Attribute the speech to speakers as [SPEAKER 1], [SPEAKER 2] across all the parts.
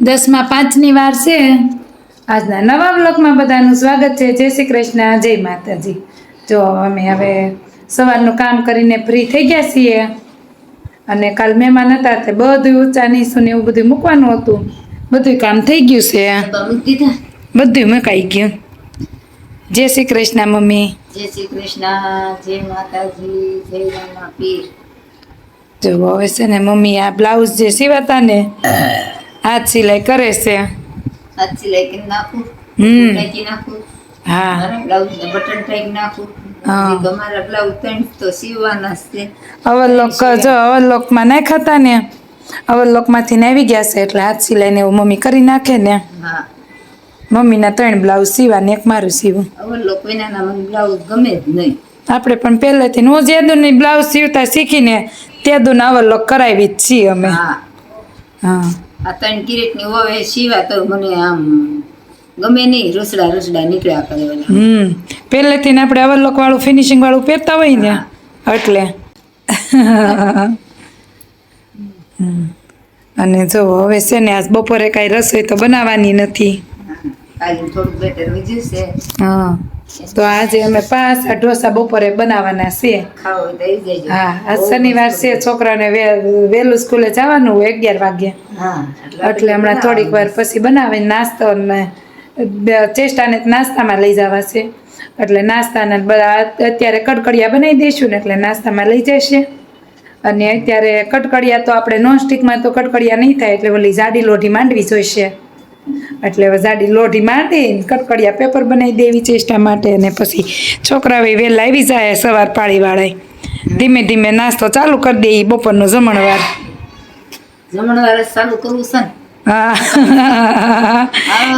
[SPEAKER 1] દસમાં પાંચની વાર છે. આજના નવા બ્લોકમાં બધાનું સ્વાગત છે. જય શ્રી કૃષ્ણ જય માતાજી. જો અમે હવે સવારનું કામ કરીને ફ્રી થઈ ગયા છીએ. અને કાલ મહેમાન હતા તે બધું ઊંચા નીચું ને એવું બધું મૂકવાનું હતું. બધું કામ થઈ ગયું છે. બધું મુકાઈ ગયું. જય શ્રી કૃષ્ણ મમ્મી.
[SPEAKER 2] જય શ્રી કૃષ્ણ જય માતાજી જય રામા પીર
[SPEAKER 1] જો હવે છે ને મમ્મી આ બ્લાઉઝ જે સીવાતા ને હાથ સિલાઈ કરે છે.
[SPEAKER 2] હાથ સિલાઈ કરી નાખું
[SPEAKER 1] હમ.
[SPEAKER 2] નાખું
[SPEAKER 1] હા.
[SPEAKER 2] બ્લાઉઝ બટન ટાઈપ નાખું
[SPEAKER 1] હા.
[SPEAKER 2] મારા બ્લાઉઝ ત્રણ તો સીવવાના છે.
[SPEAKER 1] અવલોક જો અવલોકમાં નાખ્યા હતા ને? અવલોકમાંથી ને આવી ગયા છે એટલે હાથ સિલાઈને એવું મમ્મી કરી નાખે ને?
[SPEAKER 2] હા.
[SPEAKER 1] મમ્મીના ત્રણ બ્લાઉઝ સીવા ને એક મારું સીવું.
[SPEAKER 2] હવે લોકો મને બ્લાઉઝ ગમે જ નહીં.
[SPEAKER 1] આપણે પણ પહેલેથી હું જેદુની બ્લાઉઝ સીવતા શીખીને તેદુને અવલોક કરાવી જ છીએ અમે.
[SPEAKER 2] હા.
[SPEAKER 1] હા.
[SPEAKER 2] આ ત્રણ કિરેટની હોવે સીવા તો મને આમ ગમે નહીં રસડા રસડા નીકળ્યા કરે
[SPEAKER 1] હમ પહેલેથી ને આપણે અવલોક વાળું ફિનિશિંગ વાળું પહેરતા હોય ને એટલે. અને જો હવે છે ને આજ બપોરે કાંઈ રસોઈ તો બનાવવાની નથી.
[SPEAKER 2] કાલે થોડુંક બેટર વીજ્યું છે.
[SPEAKER 1] હા. તો આજે અમે પાંચ આ ઢોસા બપોરે બનાવવાના છે હા આજ શનિવાર છે છોકરાને વહેલું સ્કૂલે જવાનું અગિયાર વાગે. એટલે હમણાં થોડીક વાર પછી બનાવીને નાસ્તો ચેષ્ટાને નાસ્તામાં લઈ જવા છે. એટલે નાસ્તાના બધા અત્યારે કડકડિયા બનાવી દઈશું ને એટલે નાસ્તામાં લઈ જશે. અને અત્યારે કડકડિયા તો આપણે નોનસ્ટિકમાં તો કડકડિયા નહીં થાય એટલે ઓલી જાડી લોઢી માંડવી જોઈશે. એટલે જાડી લોઢી માંડી કડકડિયા પેપર બનાવી દેવી ચેષ્ટા માટે અને પછી છોકરાઓ વહેલા આવી જાય સવાર પાળીવાળાએ ધીમે ધીમે નાસ્તો ચાલુ કરી દઈએ બપોરનો જમણવાર.
[SPEAKER 2] જમણવાર ચાલુ કરવું છે
[SPEAKER 1] હા.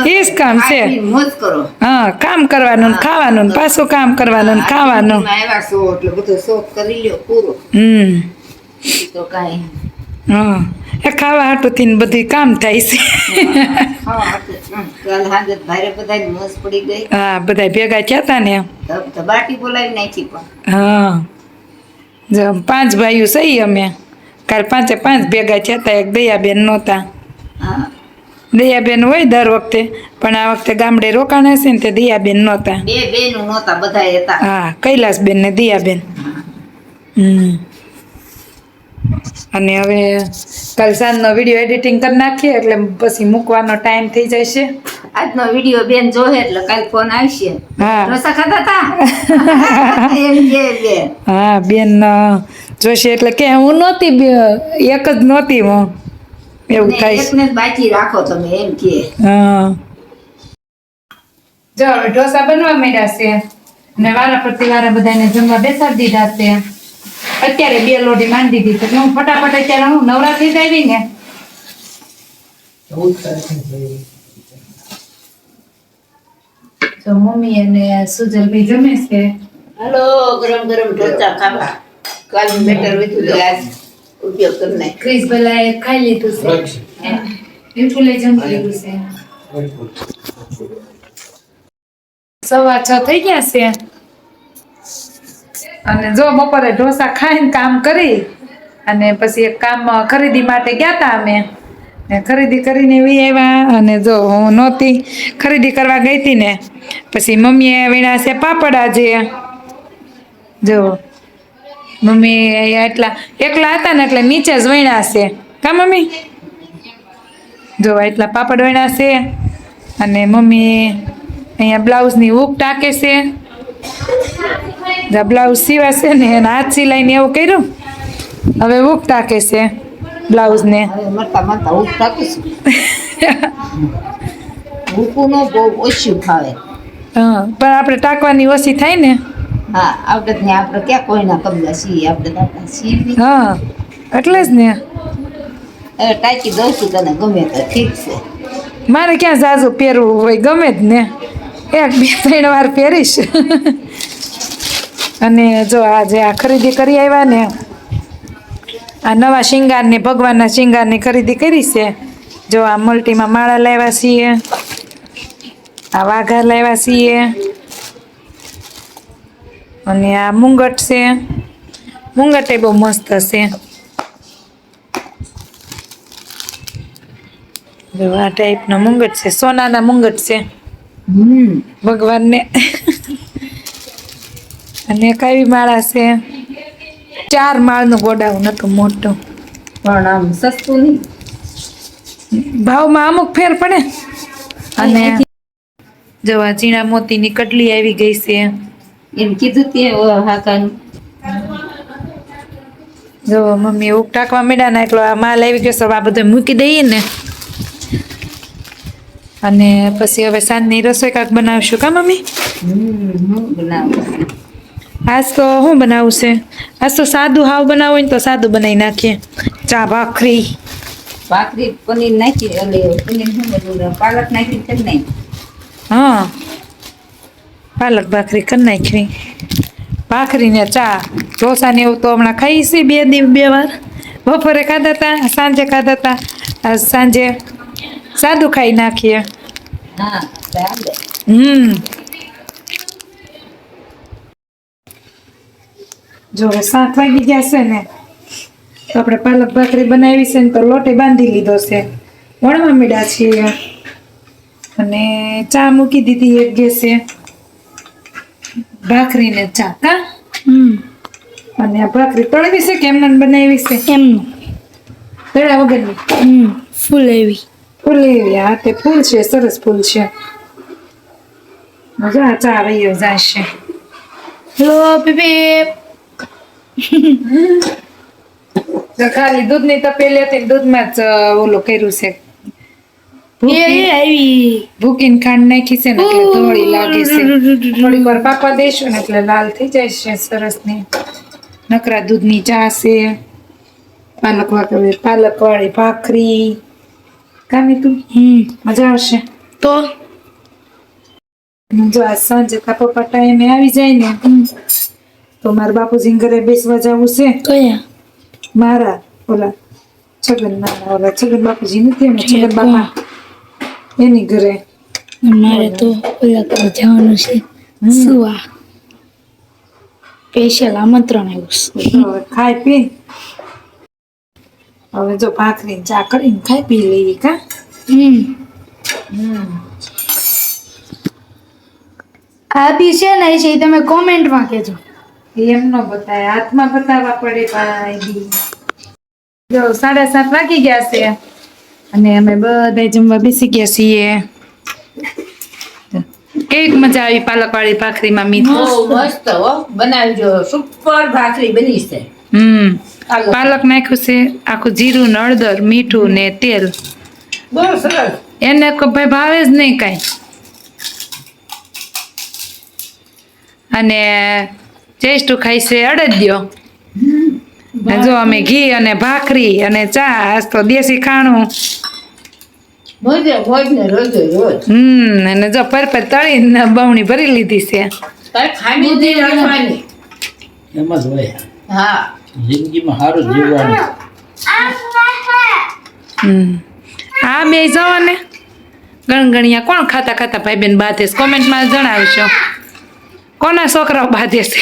[SPEAKER 1] એ જ કામ છે. હા કામ કરવાનું ને ખાવાનું ને પાછું કામ કરવાનું ને ખાવાનું. હમ. હા. એ ખાવા હાટું થઈને બધું કામ થાય છે. હા બધા ભેગા થયા હતા ને. હા. જો પાંચ ભાઈઓ સહી અમે. કાલ પાંચે પાંચ ભેગા થયા હતા એક દયાબેન નહોતા. દયાબેન હોય દર વખતે પણ આ વખતે ગામડે રોકાણ હશે ને તે દયાબેન નહોતા.
[SPEAKER 2] બે બેનું નહોતા બધા હતા.
[SPEAKER 1] હા કૈલાસબેન ને દિયાબેન. હમ. અને હવે કાલ સાંજનો વીડિયો એડિટિંગ કરી નાખીએ એટલે પછી મૂકવાનો ટાઈમ થઈ જશે.
[SPEAKER 2] આજનો વીડિયો બેન જોહે એટલે કાલ ફોન આવશે.
[SPEAKER 1] હા.
[SPEAKER 2] રસા ખાતા હતા એમ કે બેન
[SPEAKER 1] હા બેન જોશે એટલે કે હું નહોતી એક જ નહોતી હું. એવું
[SPEAKER 2] ને
[SPEAKER 1] થાય
[SPEAKER 2] એકને બાકી રાખો તમે એમ કે.
[SPEAKER 1] હા. જો ઢોસા બનવા માંડ્યા છે. અને વારા પ્રતિ વારા બધાને જમવા બેસાડી દીધા છે. અત્યારે બે લોટી માંડી દીધી એટલે હું ફટાફટ અત્યારે હું નવરાત્રી આવી ને. તો મમ્મી અને સુજલભાઈ જમે છે.
[SPEAKER 2] હાલો ગરમ ગરમ ઢોચા ખાવા. કાલનું બેટર વીધું તો આજ ઉપયોગ કરી નાખ
[SPEAKER 1] ક્રિસ ભલાએ ખાઈ લીધું છે. બિલકુલ જમી લીધું છે. સવા છ થઈ ગયા છે. અને જો બપોરે ઢોસા ખાઈને કામ કરી અને પછી એક કામ ખરીદી માટે ગયા હતા અમે. ખરીદી કરીને વી આવ્યા અને જો હું નહોતી, ખરીદી કરવા ગઈ હતી ને, પછી મમ્મીએ વીણા છે પાપડ આજે જો, મમ્મી એટલા એકલા હતા ને એટલે નીચે જ વણ્યા છે. કા મમ્મી? જો એટલા પાપડ વણ્યા છે અને મમ્મી અહીંયા બ્લાઉઝની હૂક ટાંકે છે. જે બ્લાઉઝ સીવાશે ને એના હાથ સિલાઈને એવું કર્યું. હવે હૂક ટાંકે છે બ્લાઉઝને. પણ આપણે ટાંકવાની ઓછી થાય ને.
[SPEAKER 2] હા આપણે આપણે ક્યાં કોઈના કબજા છીએ આપણે બી.
[SPEAKER 1] હા એટલે જ ને.
[SPEAKER 2] હવે ટાંકી દઉં છું તને ગમે તો ઠીક છે.
[SPEAKER 1] મારે ક્યાં ઝાઝુ પહેરવું હોય ગમે જ ને. એક બે ત્રણ વાર પહેરીશ. અને જો આજે આ ખરીદી કરી આવ્યા ને આ નવા શિંગારની ભગવાનના શિંગારની ખરીદી કરી છે. જો આ મલ્ટીમાં માળા લાવ્યા છીએ આ વાઘા લાવ્યા છીએ અને આ મુંગટ છે. મુંગટ એ બહુ મસ્ત છે. જો આ ટાઈપનો મુંગટ છે સોનાના મુંગટ છે.
[SPEAKER 2] હમ.
[SPEAKER 1] ભગવાનને અને કઈ માળા છે. ચાર માળનું ગોડાઉન હતું મોટું.
[SPEAKER 2] પણ આમ સસ્તું નહીં.
[SPEAKER 1] ભાવમાં અમુક ફેર પડે. અને જો આ ઝીણા મોતીની કટલી આવી ગઈ છે.
[SPEAKER 2] એમ કીધું તે હાકાનું.
[SPEAKER 1] જો મમ્મી એવું ટાંકવા માંડ્યા ના એટલો આ માલ આવી ગયો આ બધું મૂકી દઈએ ને. અને પછી હવે સાંજની રસોઈ કાંક બનાવશું કા મમ્મી?
[SPEAKER 2] બનાવું.
[SPEAKER 1] આજ તો શું બનાવવું છે? આજ તો સાદું હાવ બનાવવું હોય ને તો સાદું બનાવી નાખીએ. ચા ભાખરી.
[SPEAKER 2] ભાખરી પનીર નાખી એટલે પનીર શું બધું પાલક નાખી છે નહીં?
[SPEAKER 1] હા. પાલક ભાખરી કરી નાખી. ભાખરી ને ચા. ઢોસા ને એવું તો હમણાં ખાઈ છે બે દિવસ બે વાર. બપોરે ખાધા હતા સાંજે ખાધા હતા સાંજે સાદું ખાઈ નાખીએ.
[SPEAKER 2] હા
[SPEAKER 1] હમ. જો સાત વાગી ગયા છે ને તો આપણે પાલક ભાખરી બનાવી છે ને તો લોટે બાંધી લીધો છે. વણવા મીડા છીએ. અને ચા મૂકી દીધી એક ગેસે. ભાખરી ને ચા કા? અને આ ભાખરી તળવી છે કે એમને બનાવી છે?
[SPEAKER 3] એમનું.
[SPEAKER 1] તળ્યા વગરની?
[SPEAKER 3] હમ ફૂલ એવી.
[SPEAKER 1] ફૂલ એવી આ તે ફૂલ છે સરસ ફૂલ છે. મજા ચા જાય છે
[SPEAKER 3] હેલો પીપી.
[SPEAKER 1] જો દૂધની તપેલી હતી દૂધમાં જ ઓલો કર્યું છે.
[SPEAKER 3] આવી.
[SPEAKER 1] ખાંડ નાખી છે ને એટલે ધોળી લાગે છે. થોડીક વાર પાકવા દઈશું ને એટલે લાલ થઈ જાય છે સરસની નકરા દૂધની ચા છે. પાલક વાળી પાલક વાળી ભાખરી. કામી તું?
[SPEAKER 3] હમ
[SPEAKER 1] મજા આવશે.
[SPEAKER 3] તો?
[SPEAKER 1] જો આજ સાંજે તા પપ્પા ટાઈમે આવી જાય ને તો મારા બાપુજી ઘરે બેસવા જવું છે?
[SPEAKER 3] કયા?
[SPEAKER 1] મારા ઓલા છગન ના ઓલા છગન બાપુજી નથી એમ છગન બાપા એની ઘરે.
[SPEAKER 3] મારે તો ઓલા ઘરે જવાનું છે. સુવા. સ્પેશિયલ આમંત્રણ આવ્યું છે.
[SPEAKER 1] ખાઈ પી. હવે જો ભાખરી ને ચા કરીને ખાઈ પી લઈએ કા?
[SPEAKER 3] હમ. આ બી છે ને છે એ તમે કોમેન્ટમાં કહેજો.
[SPEAKER 1] એમ નો બતાય. હાથમાં બતાવવા પડે ભાઈ. જો સાડા સાત વાગી ગયા છે. અને અમે બધા જમવા બેસી ગયા છીએ. કેવી મજા આવી પાલક વાળી ભાખરીમાં મીઠું?
[SPEAKER 2] મસ્ત હો. બનાવજો. સુપર ભાખરી બની છે.
[SPEAKER 1] હમ.
[SPEAKER 2] પાલક.
[SPEAKER 1] નાખ્યું છે. આખું જીરું હળદર મીઠું ને તેલ.
[SPEAKER 2] સરસ.
[SPEAKER 1] એને ભાઈ ભાવે જ નહીં કાંઈ. અને ચેસ્ટું તું છે અડદિયો જો અમે ઘી અને ભાખરી અને ચા આજ તો દેશી ખાણું.
[SPEAKER 2] મોજે મોજ ને રોજે રોજ.
[SPEAKER 1] હમ અને જો પર પર તળીને બમણી ભરી લીધી છે.
[SPEAKER 2] તારે ખામી નહીં રાખવાની.
[SPEAKER 4] એમ જ હોય.
[SPEAKER 2] હા.
[SPEAKER 4] જિંદગીમાં સારું
[SPEAKER 1] હમ. આ બે જવો ને ગણગણિયા કોણ ખાતા ખાતા ભાઈ બેન બાંધે કોમેન્ટમાં જણાવશો. કોના છોકરાઓ બાંધે છે?